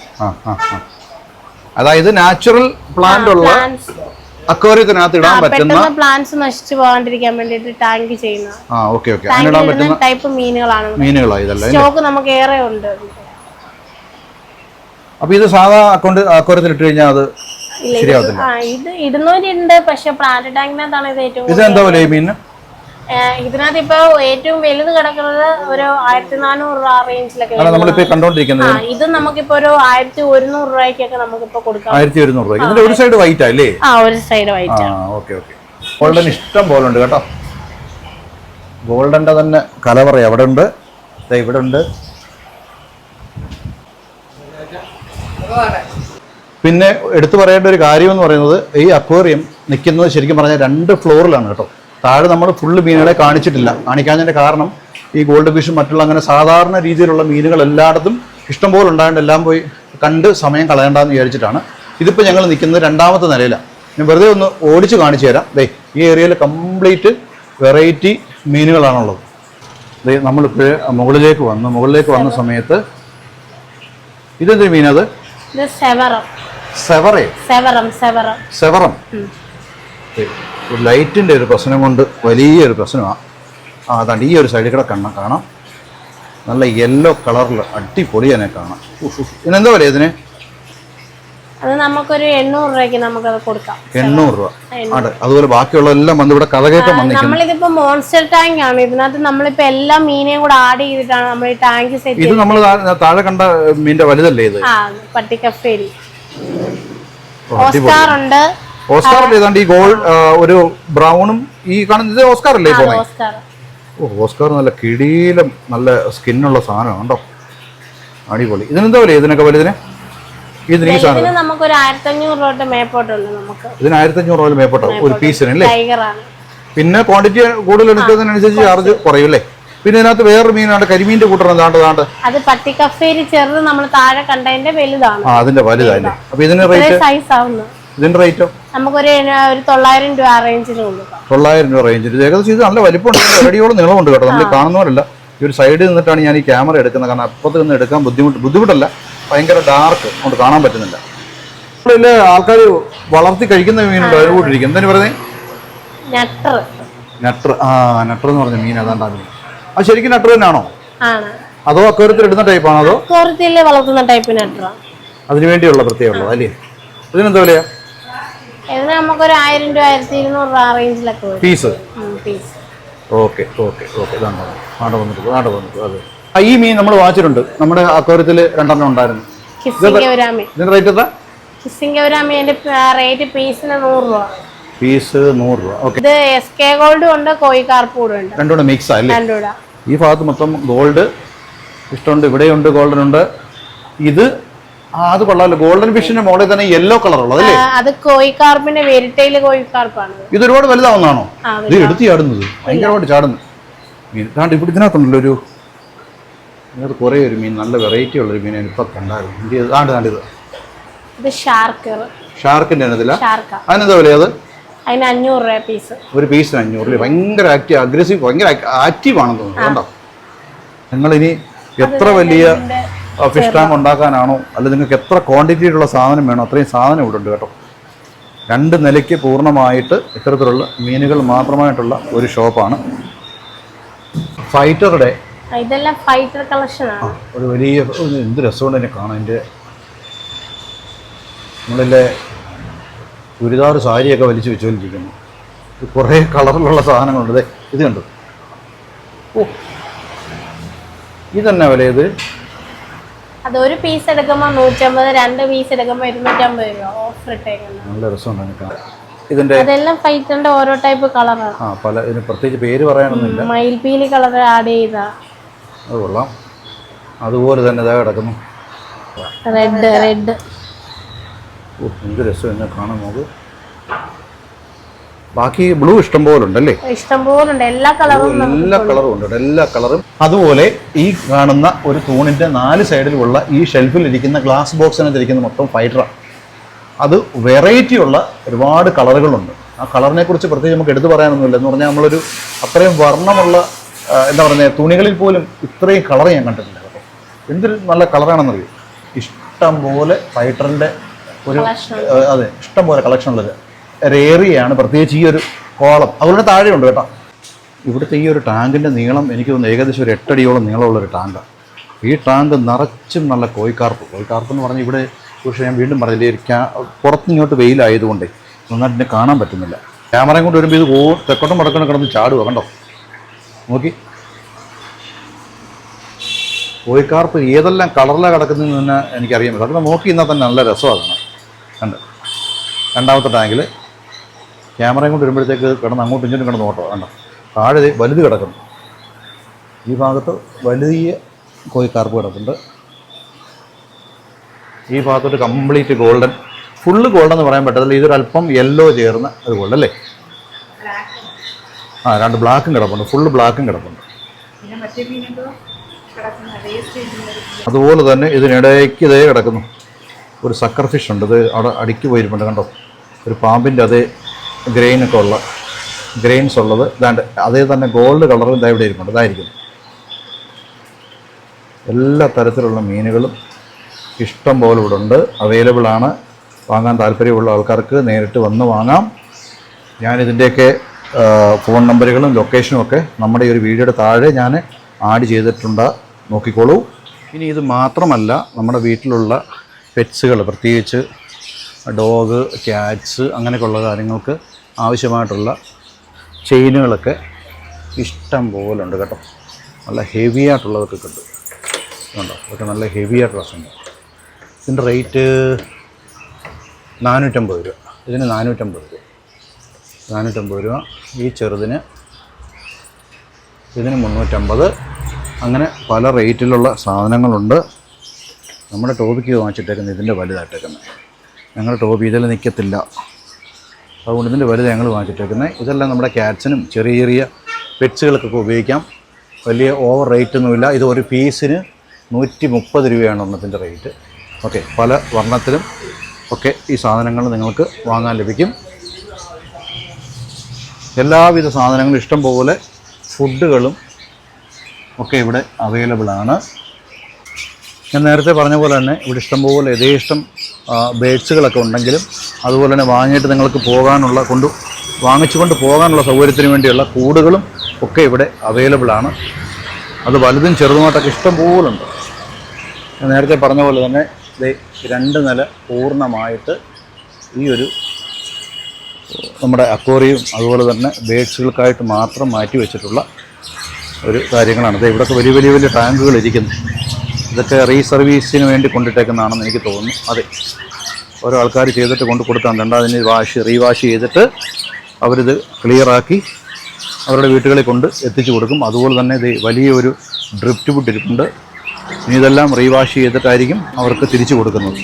അതായത് നാച്ചുറൽ പ്ലാന്റ് ഉള്ള അക്വേറിയത്തിനകത്ത് ഇടാൻ പറ്റുന്ന പ്ലാന്റ്സ് നശിച്ചു പോകാണ്ടിരിക്കാൻ വേണ്ടിയിട്ട് ടാങ്ക് ചെയ്യുന്ന. ആ ഓക്കേ ഓക്കേ. അങ്ങനെ ഇടാൻ പറ്റുന്ന ടൈപ്പ് മീനുകളാണ് മീനുകളാണ് ഇതല്ല സ്റ്റോക്ക് നമുക്ക് ഏറെ ഉണ്ട്. അപ്പോൾ ഇത് സാധാ അക്കൗണ്ട് അക്വേറിയത്തിൽ ഇട്ട് കഴിഞ്ഞാൽ അത് ശരിയാവത്തില്ല. ഇത് ഇടുന്നവരുണ്ട് പക്ഷെ പ്ലാന്റ് ടാങ്കിനകത്താണ് ഇത് ഏറ്റവും ഇത് എന്താ പോലെ ഈ മീനിന് ഇതിനകത്ത് ഇപ്പൊ ഏറ്റവും വലുത് കിടക്കുന്നത് ഒരു ആയിരത്തി നാനൂറ് രൂപ റേഞ്ചിലൊക്കെ നമ്മളിപ്പോ കണ്ടോണ്ടിരിക്കുന്നത്. ഇത് നമുക്കിപ്പോ ഒരു ആയിരത്തി ഒരുന്നൂറ് രൂപയ്ക്കൊക്കെ നമുക്കിപ്പോ കൊടുക്കാം. ആയിരത്തി ഒരുന്നൂറ് രൂപ ഇതിന്റെ ഒരു സൈഡ് വൈറ്റ് അല്ലേ? ആ ഒരു side white okay okay. Golden ഇഷ്ടം പോലെ ഉണ്ട് കേട്ടോ. ഗോൾഡന്റെ തന്നെ കലവറ അവിടെ ഉണ്ട്. ഇവിടെ ഉണ്ട്. പിന്നെ എടുത്തു പറയേണ്ട ഒരു കാര്യം എന്ന് പറയുന്നത് ഈ അക്വേറിയം നിൽക്കുന്നത് ശരിക്കും പറഞ്ഞാൽ രണ്ട് ഫ്ലോറിലാണ് കേട്ടോ. താഴെ നമ്മൾ ഫുള്ള് മീനുകളെ കാണിച്ചിട്ടില്ല. കാണിക്കാഞ്ഞതിന്റെ കാരണം ഈ ഗോൾഡ് ഫിഷും മറ്റുള്ള അങ്ങനെ സാധാരണ രീതിയിലുള്ള മീനുകൾ എല്ലായിടത്തും ഇഷ്ടംപോലെ ഉണ്ടായതുകൊണ്ട് എല്ലാം പോയി കണ്ട് സമയം കളയണ്ടെന്ന് വിചാരിച്ചിട്ടാണ്. ഇതിപ്പോൾ ഞങ്ങൾ നിൽക്കുന്നത് രണ്ടാമത്തെ നിലയിലാണ് ഞാൻ വെറുതെ ഒന്ന് ഓടിച്ച് കാണിച്ചു തരാം. ദേ ഈ ഏരിയയിൽ കംപ്ലീറ്റ് വെറൈറ്റി മീനുകളാണുള്ളത്. ദേ നമ്മളിപ്പോൾ മുകളിലേക്ക് വന്നു. മുകളിലേക്ക് വന്ന സമയത്ത് ഇതെന്തൊരു മീനത് സെവറം? സെവറേ സെവറം. സെവറം? ലൈറ്റിന്റെ ഒരു പ്രശ്നം കൊണ്ട് വലിയൊരു പ്രശ്നമാണ് ആ അതാണ്ട് ഈ ഒരു സൈഡിൽ കൂടെ കണ്ണ കാണാം. നല്ല യെല്ലോ കളറിൽ അടിപൊളി തന്നെ കാണാം. ഇതിനെന്താ വില ഇതിന്? അത് നമുക്കൊരു എണ്ണൂറ് രൂപയ്ക്ക് നമുക്കത് കൊടുക്കാം. എണ്ണൂറ് രൂപ. ആണ് അതുപോലെ ബാക്കിയുള്ള എല്ലാം വന്ന് ഇവിടെ കഥകേറ്റം നമ്മളിതിപ്പോ മോൺസ്റ്റർ ടാങ്ക് ആണ്. ഇതിനകത്ത് നമ്മളിപ്പോ എല്ലാ മീനെയും കൂടെ ആഡ് ചെയ്തിട്ടാണ് നമ്മൾ ഈ ടാങ്ക് സെറ്റ് ഇത് നമ്മൾ താഴെ കണ്ട മീനിന്റെ വലുതല്ലേ ഇത്? അടിപൊളി ഓസ്കാർ ഉണ്ട് ഓസ്കാർ ഏതാണ്ട് ഈ ഗോൾഡ് ഒരു ബ്രൗണും ഈ കാണുന്നത് ഓസ്കാർ അല്ലേ ഓസ്കാർ ഓ ഓസ്കാർ നല്ല കിടീലം നല്ല സ്കിന്നുള്ള സാധനമാണ് കേട്ടോ. അടിപൊളി. ഇതിനെന്താ വില ഇതിനൊക്കെ വലുതിന് ഇതിന്? ഈ സാധനം. നമുക്കൊരു ആയിരത്തഞ്ഞൂറ് രൂപ മേപ്പോട്ടുണ്ട് നമുക്ക്. ഇതിന് ആയിരത്തഞ്ഞൂറ് രൂപ മേപ്പോട്ടോ. ഒരു പീസിന് അല്ലേ? പിന്നെ ക്വാണ്ടിറ്റി കൂടുതൽ എടുക്കുന്നതിനനുസരിച്ച് ചാർജ് കുറയും അല്ലേ? പിന്നെ ഇതിനകത്ത് വേറൊരു മീനാണ് കരിമീന്റെ കൂട്ടണം താണ്ട് താണ്ട് അത് പട്ടിക്കഫേരി ചെറുത് നമ്മൾ താഴെ കണ്ടതിന്റെ വലുതാണ്. ആ അതിന്റെ വലുതല്ലേ അപ്പൊ ഇതിന് റേറ്റ്? സൈസ് ആവുന്നു. ഇതിന്റെ റേറ്റോ? നമുക്കൊരു ഒരു തൊള്ളായിരം രൂപ കൊടുക്കാം. തൊള്ളായിരം രൂപ റേഞ്ചിൽ ഏകദേശം ഇത് നല്ല വലിപ്പമുണ്ട്. അടിയോളം നീളമുണ്ട് കേട്ടോ. നമ്മൾ കാണുന്നവരല്ല. ഈ ഒരു സൈഡിൽ നിന്നിട്ടാണ് ഞാൻ ഈ ക്യാമറ എടുക്കുന്നത്. കാരണം അപ്പുറത്ത് നിന്ന് എടുക്കാൻ ബുദ്ധിമുട്ട് ബുദ്ധിമുട്ടല്ല. ഭയങ്കര ഡാർക്ക് കൊണ്ട് കാണാൻ പറ്റുന്നില്ല. ഇതിൽ ആൾക്കാർ വളർത്തി കഴിക്കുന്ന മീനുണ്ട്. അതിനോട് ഇരിക്കും എന്തിനു പറയുന്നത് നട്ടർ നട്ടർ ആ നട്ടർ എന്ന് പറഞ്ഞ മീൻ അതാണ്ടാ മീൻ അത് ശരിക്കും നട്ടർ തന്നെയാണോ? ആണ്. അതോ അക്വേറിയത്തിൽ ഇടുന്ന ടൈപ്പാണോ അതോ? വളർത്തുന്ന ടൈപ്പ് നട്ടറാണ് അതിനു വേണ്ടിയുള്ള പ്രത്യേകമുള്ളത് അല്ലേ? ഇതിനെന്താ വിലയാ? ഇതിന് നമുക്കൊരു ആയിരം രൂപ ആയിരത്തി ഇരുന്നൂറ് രൂപ ആ റേഞ്ചിലൊക്കെ വരും. Piece piece okay okay okay. ഇതാണ് നാട് വന്നിട്ട് നാട് വന്നിട്ട് അതെ. ആ ഈ മീൻ നമ്മൾ വാങ്ങിച്ചിട്ടുണ്ട്. നമ്മുടെ അക്വേറിയത്തിൽ രണ്ടെണ്ണം ഉണ്ടായിരുന്നു. ഇതിന്റെ റേറ്റ് എത്ര റേറ്റ് പീസിന് നൂറ് രൂപ. പീസ് നൂറ് രൂപ. ഓക്കെ. ഇത് എസ് കെ ഗോൾഡും ഉണ്ട് കോഴിക്കാർപ്പൂടും ഉണ്ട്. രണ്ടുകൂടെ മിക്സ് അല്ലേ? രണ്ടുകൂടെ ഈ ഭാഗത്ത് മൊത്തം ഗോൾഡ് ഇഷ്ടമുണ്ട് ഇവിടെയുണ്ട് ഗോൾഡൻ ഉണ്ട് ഇത് ആ അത് കൊള്ളാമല്ലോ ഗോൾഡൻ ഫിഷിന്റെ മോളിൽ തന്നെ യെല്ലോ കളർ ഉള്ളത് അല്ലേ? അത് കോഴിക്കാർപ്പിന്റെ വെരിട്ടയിൽ കോഴിക്കാർപ്പാണ് ഇത് ഒരുപാട് വലുതാവുന്നാണോ ഇത് എടുത്ത് ചാടുന്നത്. ഭയങ്കരമായിട്ട് ചാടുന്നു മീൻ ഇതാണ്ട് ഇവിടെ ഇതിനകത്തുണ്ടല്ലോ ഒരു ഇതിനകത്ത് കുറേ ഒരു മീൻ നല്ല വെറൈറ്റി ഉള്ളൊരു മീൻ ഇപ്പൊ കണ്ടായിരുന്നു ഇത് ഇതാണ്ട് താണ്ട് ഇത്. ഇത് ഷാർക്ക് ഷാർക്കിന്റെ ഷാർക്ക അതിനെന്താ വില അത്? അതിന് അഞ്ഞൂറ് രൂപ പീസ് ഒരു പീസിന് അഞ്ഞൂറ്. ഭയങ്കര ആക്റ്റീവ് അഗ്രസീവ് ഭയങ്കര ആക്റ്റീവ് ആണെന്ന് തോന്നുന്നു. കണ്ടോ? നിങ്ങളിനി എത്ര വലിയ ഫിഷ് ടാങ്ക് ഉണ്ടാക്കാനാണോ അല്ല നിങ്ങൾക്ക് എത്ര ക്വാണ്ടിറ്റിയിലുള്ള സാധനം വേണോ അത്രയും സാധനം ഇവിടെ ഉണ്ട് കേട്ടോ. രണ്ട് നിലയ്ക്ക് പൂർണമായിട്ട് ഇത്തരത്തിലുള്ള മീനുകൾ മാത്രമായിട്ടുള്ള ഒരു ഷോപ്പാണ് ഫൈറ്ററുടെ ഇതെല്ലാം ഫൈറ്റർ കളക്ഷൻ ആണ്. ഒരു വലിയ എന്ത് രസമുണ്ട് എന്നെ കാണാൻ. എന്റെ നമ്മളിലെ ചുരിദാർ സാരിയൊക്കെ വലിച്ചു വെച്ചുകൊണ്ടിരിക്കുന്നു. കുറേ കളറിലുള്ള സാധനങ്ങളുണ്ട്. ദേ ഇത് കണ്ടു? ഓ ഇതെന്നാ വില ഇത്? അത് ഒരു പീസ് എടുക്കുമ്പോൾ നൂറ്റമ്പത് രണ്ട് പീസ് എടുക്കുമ്പോൾ ഇരുന്നൂറ്റമ്പത് രൂപ. ഓഫർ ഇട്ടേക്കുന്നത് നല്ല രസമുണ്ട് ഇതിന്റെ അതെല്ലാം ഫൈറ്ററിന്റെ ഓരോ ടൈപ്പ് കളറാണ് ആ പല ഇതിന് പ്രത്യേകിച്ച് പേര് പറയാനൊന്നുമില്ല. മയിൽപീലി കളർ ആഡ് ചെയ്താ. അത് കൊള്ളാം. അതുപോലെ തന്നെ ഇതാ കിടക്കുന്നു. റെഡ് റെഡ് ഓ എന്ത് രസം എന്നെ കാണാൻ നോക്ക് ബാക്കി ബ്ലൂ ഇഷ്ടം പോലെ ഉണ്ടല്ലേ ഇഷ്ടംപോലെ ഉണ്ട് എല്ലാ കളറും എല്ലാ കളറും ഉണ്ട് എല്ലാ കളറും. അതുപോലെ ഈ കാണുന്ന ഒരു തൂണിന്റെ നാല് സൈഡിലുള്ള ഈ ഷെൽഫിൽ ഇരിക്കുന്ന ഗ്ലാസ് ബോക്സിനകത്ത് ഇരിക്കുന്ന മൊത്തം ഫൈറ്ററാണ് അത് വെറൈറ്റി ഉള്ള ഒരുപാട് കളറുകളുണ്ട്. ആ കളറിനെ കുറിച്ച് പ്രത്യേകിച്ച് നമുക്ക് എടുത്തു പറയാനൊന്നുമില്ല. എന്ന് പറഞ്ഞാൽ നമ്മളൊരു അത്രയും വർണമുള്ള എന്താ പറയുക തുണികളിൽ പോലും ഇത്രയും കളർ ഞാൻ കണ്ടിട്ടില്ല. കേട്ടോ എന്തൊരു നല്ല കളറാണെന്നറിയോ? ഇഷ്ടം പോലെ ഫൈറ്ററിന്റെ ഒരു അതെ ഇഷ്ടം പോലെ കളക്ഷൻ ഉള്ളത്. ഒരു ഏരിയയാണ് പ്രത്യേകിച്ച് ഈ ഒരു കോളം. അതുപോലെ താഴെയുണ്ട് കേട്ടോ. ഇവിടുത്തെ ഈ ഒരു ടാങ്കിന്റെ നീളം എനിക്ക് തോന്നുന്നു ഏകദേശം ഒരു എട്ടടിയോളം നീളമുള്ള ഒരു ടാങ്കാണ് ഈ ടാങ്ക് നിറച്ചും നല്ല കോഴിക്കാർപ്പ്. കോഴിക്കാർപ്പ് എന്ന് പറഞ്ഞാൽ ഇവിടെ പക്ഷേ ഞാൻ വീണ്ടും പറഞ്ഞില്ലേ ഒരു ക്യാ പുറത്തിങ്ങോട്ട് വെയിലായതുകൊണ്ട് നന്നായിട്ട് എന്നെ കാണാൻ പറ്റുന്നില്ല. ക്യാമറയും കൊണ്ട് വരുമ്പോൾ ഇത് ഓ തെക്കോട്ടും വടക്കണം കിടന്ന് ചാടുക കണ്ടോ? നോക്കി. കോഴിക്കാർപ്പ് ഏതെല്ലാം കളറിലാണ് കിടക്കുന്നതെന്ന് തന്നെ എനിക്കറിയാൻ പറ്റും അതൊക്കെ നോക്കി ഇന്നാൽ തന്നെ നല്ല രസമാണ് കണ്ട്. രണ്ടാമത്തെ ടാങ്കിൽ ക്യാമറയും കൊണ്ട് വരുമ്പോഴത്തേക്ക് കിടന്ന് അങ്ങോട്ടും ഇങ്ങോട്ടും കിടന്ന് ഓട്ടോ കണ്ടോ? താഴെ വലുത് കിടക്കുന്നു. ഈ ഭാഗത്ത് വലിയ കോഴിക്കാർപ്പ് കിടക്കുന്നുണ്ട് ഈ ഭാഗത്തോട്ട് കംപ്ലീറ്റ് ഗോൾഡൻ ഫുള്ള് ഗോൾഡൻ എന്ന് പറയാൻ പറ്റത്തില്ല. ഇതൊരു അല്പം യെല്ലോ ചേർന്ന ഒരു ഗോൾഡ് അല്ലേ? ആ രണ്ട് ബ്ലാക്കും കിടപ്പുണ്ട്. ഫുള്ള് ബ്ലാക്കും കിടപ്പുണ്ട്. അതുപോലെ തന്നെ ഇതിനിടയ്ക്ക് ഇതേ കിടക്കുന്നു. ഒരു സക്കർ ഫിഷ് ഉണ്ട്. ഇത് അവിടെ അടിക്ക് പോയിരിപ്പുണ്ട് കണ്ടോ? ഒരു പാമ്പിന്റെ അതേ ഗ്രെയിനൊക്കെ ഉള്ള ഗ്രെയിൻസ് ഉള്ളത്. ഇതാണ്ട് അതേ തന്നെ ഗോൾഡ് കളറും ഇതാ ഇവിടെ ഇരിപ്പുണ്ട്. ഇതായിരിക്കും. എല്ലാ തരത്തിലുള്ള മീനുകളും ഇഷ്ടം പോലെ ഇവിടെ ഉണ്ട്. അവൈലബിൾ ആണ്. വാങ്ങാൻ താല്പര്യമുള്ള ആൾക്കാർക്ക് നേരിട്ട് വന്ന് വാങ്ങാം. ഞാനിതിന്റെയൊക്കെ ഫോൺ നമ്പറുകളും ലൊക്കേഷനും ഒക്കെ നമ്മുടെ ഈ ഒരു വീഡിയോയുടെ താഴെ ഞാൻ ആഡ് ചെയ്തിട്ടുണ്ട്. നോക്കിക്കോളൂ. ഇനി ഇത് മാത്രമല്ല നമ്മുടെ വീട്ടിലുള്ള പെറ്റ്സുകൾ പ്രത്യേകിച്ച് ഡോഗ് ക്യാറ്റ്സ് അങ്ങനെയൊക്കെയുള്ള കാര്യങ്ങൾക്ക് ആവശ്യമായിട്ടുള്ള ചെയിനുകളൊക്കെ ഇഷ്ടം പോലെ ഉണ്ട് കേട്ടോ. നല്ല ഹെവി ആയിട്ടുള്ളതൊക്കെ കിട്ടും. ഉണ്ടോ അതൊക്കെ നല്ല ഹെവി ആയിട്ടുള്ള സംഭവം ഇതിന്റെ റേറ്റ് നാനൂറ്റമ്പത് രൂപ. ഇതിന് നാനൂറ്റമ്പത് രൂപ. നാനൂറ്റമ്പത് രൂപ. ഈ ചെറുതിന് ഇതിന് മുന്നൂറ്റമ്പത്. അങ്ങനെ പല റേറ്റിലുള്ള സാധനങ്ങളുണ്ട്. നമ്മുടെ ടോപ്പിക്ക് വാങ്ങിച്ചിട്ടേക്കുന്നത് ഇതിന്റെ വലുതായിട്ടേക്കുന്നത്. ഞങ്ങളുടെ ടോപ്പ് ഇതിൽ നിൽക്കത്തില്ല. അതുകൊണ്ട് ഇതിന്റെ വലുത് ഞങ്ങൾ വാങ്ങിച്ചിട്ടേക്കുന്നത്. ഇതെല്ലാം നമ്മുടെ ക്യാറ്റ്സിനും ചെറിയ ചെറിയ പെറ്റ്സുകൾക്കൊക്കെ ഉപയോഗിക്കാം. വലിയ ഓവർ റേറ്റ് ഒന്നുമില്ല ഇത് ഒരു പീസിന് നൂറ്റി മുപ്പത് രൂപയാണ് ഒന്നത്തിന്റെ റേറ്റ്. ഓക്കെ പല വർണത്തിലും ഒക്കെ ഈ സാധനങ്ങൾ നിങ്ങൾക്ക് വാങ്ങാൻ ലഭിക്കും. എല്ലാവിധ സാധനങ്ങളും ഇഷ്ടം പോലെ ഫുഡുകളും ഒക്കെ ഇവിടെ അവൈലബിൾ ആണ് ഞാൻ നേരത്തെ പറഞ്ഞ പോലെ തന്നെ ഇവിടെ ഇഷ്ടംപോലെ യഥേഷ്ടം ബേഡ്സുകളൊക്കെ ഉണ്ടെങ്കിലും അതുപോലെ തന്നെ വാങ്ങിയിട്ട് നിങ്ങൾക്ക് പോകാനുള്ള കൊണ്ട് വാങ്ങിച്ചുകൊണ്ട് പോകാനുള്ള സൗകര്യത്തിന് വേണ്ടിയുള്ള കൂടുകളും ഒക്കെ ഇവിടെ അവൈലബിൾ ആണ്. അത് വലുതും ചെറുതുമായിട്ടൊക്കെ ഇഷ്ടം പോലെ ഉണ്ട്. ഞാൻ നേരത്തെ പറഞ്ഞ പോലെ തന്നെ രണ്ട് നില പൂർണമായിട്ട് ഈ ഒരു നമ്മുടെ അക്വറിയും അതുപോലെ തന്നെ ബേഡ്സുകൾക്കായിട്ട് മാത്രം മാറ്റി വെച്ചിട്ടുള്ള ഒരു കാര്യങ്ങളാണ്. ഇവിടെയൊക്കെ വലിയ വലിയ വലിയ ടാങ്കുകൾ ഇരിക്കുന്നു. ഇതൊക്കെ റീസർവീസിന് വേണ്ടി കൊണ്ടിട്ടേക്കുന്നതാണെന്ന് എനിക്ക് തോന്നുന്നു. അതെ. ഓരോ ആൾക്കാർ ചെയ്തിട്ട് കൊണ്ട് കൊടുത്താണ് രണ്ടാം അതിന് വാഷ് റീവാഷ് ചെയ്തിട്ട് അവരിത് ക്ലിയറാക്കി അവരുടെ വീട്ടുകളിൽ കൊണ്ട് എത്തിച്ചു കൊടുക്കും. അതുപോലെ തന്നെ ഇത് വലിയൊരു ഡ്രിഫ്റ്റ് വിട്ടിരിപ്പുണ്ട്. ഇനി ഇതെല്ലാം റീവാഷ് ചെയ്തിട്ടായിരിക്കും അവർക്ക് തിരിച്ചു കൊടുക്കുന്നത്.